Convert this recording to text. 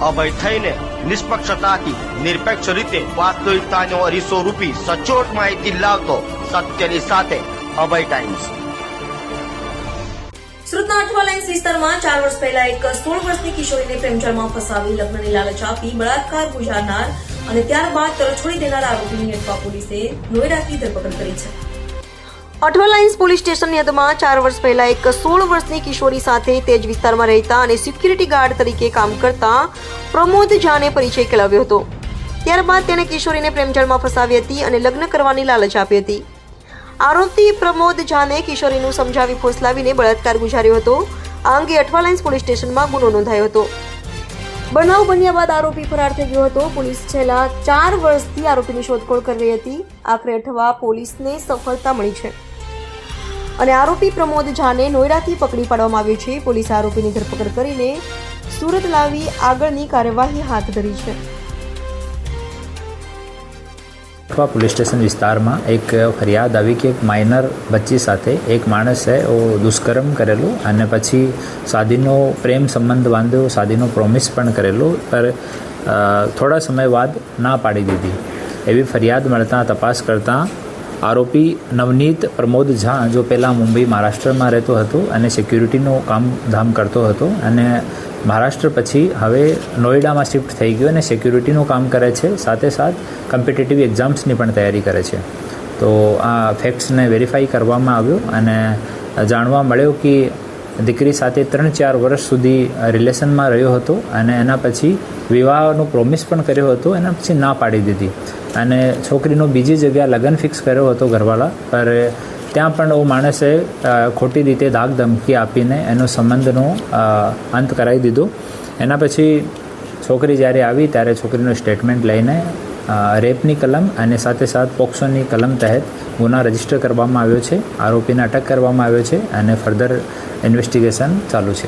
અભય થઈને નિષ્પક્ષતાથી, નિરપેક્ષ રીતે વાસ્તવિકતાનો અરીસો રૂપી સચોટ માહિતી લાવતો સત્યની સાથે અભય ટાઈમ્સ સુરતના અઠવાલાઇન્સ વિસ્તારમાં ચાર વર્ષ પહેલા એક સોળ વર્ષની કિશોરીને પ્રેમજાળમાં ફસાવી લગ્નની લાલચ આપી બળાત્કાર ગુજારનાર અને ત્યારબાદ તરછોડી દેનાર આરોપીની અઠવા પોલીસે નોઈડાથી ધરપકડ કરી છે. અઠવા લાઇન્સ પોલીસ સ્ટેશનની હદમાં ચાર વર્ષ પહેલા એક સોળ વર્ષની કિશોરી સાથે તે જ વિસ્તારમાં રહેતા અને સિક્યુરિટી ગાર્ડ તરીકે કામ કરતા પ્રમોદ ઝાને પરિચય કેળવ્યો હતો. ત્યારબાદ તેણે કિશોરીને પ્રેમજાળમાં ફસાવી હતી અને લગ્ન કરવાની લાલચ આપી હતી. આરોપી પ્રમોદ ઝાને કિશોરીનું સમજાવી ફોસલાવીને બળાત્કાર ગુજાર્યો હતો. આ અંગે અઠવા લાઇન્સ પોલીસ સ્ટેશનમાં ગુનો નોંધાયો હતો. બનાવ બન્યા બાદ આરોપી ફરાર થઈ ગયો હતો. પોલીસ છેલ્લા ચાર વર્ષથી આરોપીની શોધખોળ કરી રહી હતી. આખરે અઠવા પોલીસને સફળતા મળી છે. અને આરોપી પ્રમોદ ઝાને નોઈડાથી પકડી પાડવામાં આવ્યો છે. પોલીસે આરોપીની ધરપકડ કરીને સુરત લાવી આગળની કાર્યવાહી હાથ ધરી છે. અઠવા પોલીસ સ્ટેશન વિસ્તારમાં એક ફરિયાદ આવી કે એક માઇનર બચ્ચી સાથે એક માણસે દુષ્કર્મ કરેલું અને પછી સાદીનો પ્રેમ સંબંધ બાંધ્યો સાદીનો પ્રોમિસ પણ કરેલું, પર થોડા સમય બાદ ના પાડી દીધી. એવી ફરિયાદ મળતા તપાસ કરતાં આરોપી નવનીત પ્રમોદ ઝા, જો પહેલાં મુંબઈ મહારાષ્ટ્રમાં રહેતો હતો અને સિક્યુરિટીનું કામ ધામ કરતો હતો અને મહારાષ્ટ્ર પછી હવે નોઈડામાં શિફ્ટ થઈ ગયો અને સિક્યુરિટીનું કામ કરે છે, સાથે સાથ કોમ્પિટિટિવ એક્ઝામ્સની પણ તૈયારી કરે છે. તો આ ફેક્ટ્સને વેરીફાઈ કરવામાં આવ્યો અને જાણવા મળ્યો કે દીકરી સાથે ત્રણ ચાર વર્ષ સુધી રિલેશનમાં રહ્યો હતો અને એના પછી વિવાહનો પ્રોમિસ પણ કર્યો હતો, એના પછી ના પાડી દીધી. અને છોકરીનો બીજી જગ્યા લગ્ન ફિક્સ કર્યો હતો ઘરવાળા, પર ત્યાં પણ એ માણસે ખોટી રીતે ધાક ધમકી આપીને એનો સંબંધનો અંત કરાવી દીધો. એના પછી છોકરી જ્યારે આવી ત્યારે છોકરીનું સ્ટેટમેન્ટ લઈને રેપની કલમ અને સાથે સાથ પોક્સોની કલમ તહેત ગુના રજિસ્ટર કરવામાં આવ્યો છે, આરોપીને અટક કરવામાં આવ્યો છે અને ફર્ધર ઇન્વેસ્ટિગેશન ચાલુ છે.